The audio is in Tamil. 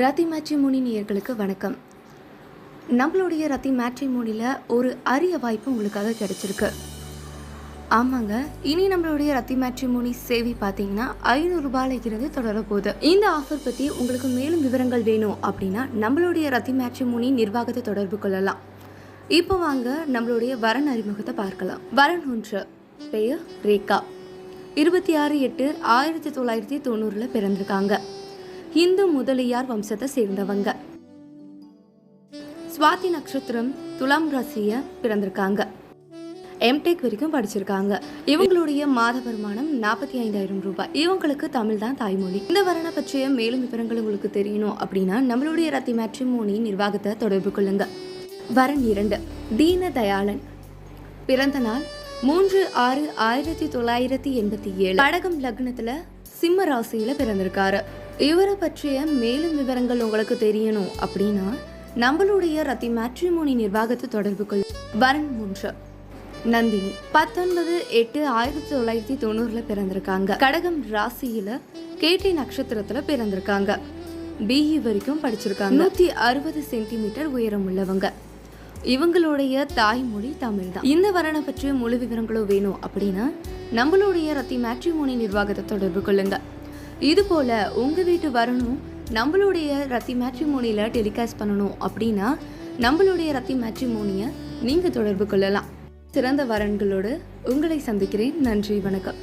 ரத்தி மேட்ரிமோனி நேயர்களுக்கு வணக்கம். நம்மளுடைய ரத்தி மேட்ரிமோனியில் ஒரு அரிய வாய்ப்பு உங்களுக்காக கிடைச்சிருக்கு. ஆமாங்க இனி நம்மளுடைய ரத்தி மேட்ரிமோனி சேவை பார்த்தீங்கன்னா ஐநூறுரூபாயில் இருந்து தொடர போகுது. இந்த ஆஃபர் பற்றி உங்களுக்கு மேலும் விவரங்கள் வேணும் அப்படின்னா நம்மளுடைய ரத்தி மேட்ரிமோனி நிர்வாகத்தை தொடர்பு கொள்ளலாம். இப்போ வாங்க நம்மளுடைய வரன் அறிமுகத்தை பார்க்கலாம். வரன் ஒன்று பெயர் ரேகா. இருபத்தி ஆறு எட்டு ஆயிரத்தி தொள்ளாயிரத்தி தொண்ணூறில் பிறந்திருக்காங்க. இந்து முதலியார் வம்சத்தை சேர்ந்தவங்க. சுவாதி நட்சத்திரம் துலாம் ராசிய பிறந்திருக்காங்க. எம்டெக் வரைக்கும் படிச்சிருக்காங்க. இவங்களுடைய மாத வருமானம் நாற்பத்தி ஐந்தாயிரம் ரூபாய். இவங்களுக்கு தமிழ் தான் தாய்மொழி. இந்த வரணை பற்றிய மேலும் விவரங்கள் உங்களுக்கு தெரியணும் அப்படின்னா நம்மளுடைய ரத்தி மேட்ரிமோனி நிர்வாகத்தை தொடர்பு கொள்ளுங்க. வரன் இரண்டு தீன தயாளன் பிறந்த நாள் மூன்று ஆறு ஆயிரத்தி தொள்ளாயிரத்தி எண்பத்தி ஏழு. கடகம் லக்னத்துல சிம்ம ராசியில பிறந்திருக்காரு. இவரை பற்றிய மேலும் விவரங்கள் உங்களுக்கு தெரியணும் அப்படின்னா நம்மளுடைய ரத்தி மேட்ரிமோனி நிர்வாகத்தை தொடர்பு கொள். வரன் மூன்று. நந்தினி. பத்தொன்பது எட்டு ஆயிரத்தி தொள்ளாயிரத்தி தொண்ணூறுல பிறந்திருக்காங்க. கடகம் ராசியில கேட்டி நட்சத்திரத்துல பிறந்திருக்காங்க. பிஇ வரைக்கும் படிச்சிருக்காங்க. நூத்தி அறுபது சென்டிமீட்டர் உயரம் உள்ளவங்க. இவங்களுடைய தாய்மொழி தமிழ் தான். இந்த வரனை பற்றிய முழு விவரங்களும் வேணும் அப்படின்னா நம்மளுடைய ரத்தி மேட்ரிமோனி நிர்வாகத்தை தொடர்பு கொள்ளுங்க. இது உங்கள் வீட்டு வரணும் நம்மளுடைய ரத்தி மேட்ரிமோனியில் டெலிகாஸ்ட் பண்ணணும் அப்படின்னா நம்மளுடைய ரத்தி மேட்ரிமோனியை நீங்கள் தொடர்பு கொள்ளலாம். சிறந்த வரன்களோடு உங்களை சந்திக்கிறேன். நன்றி வணக்கம்.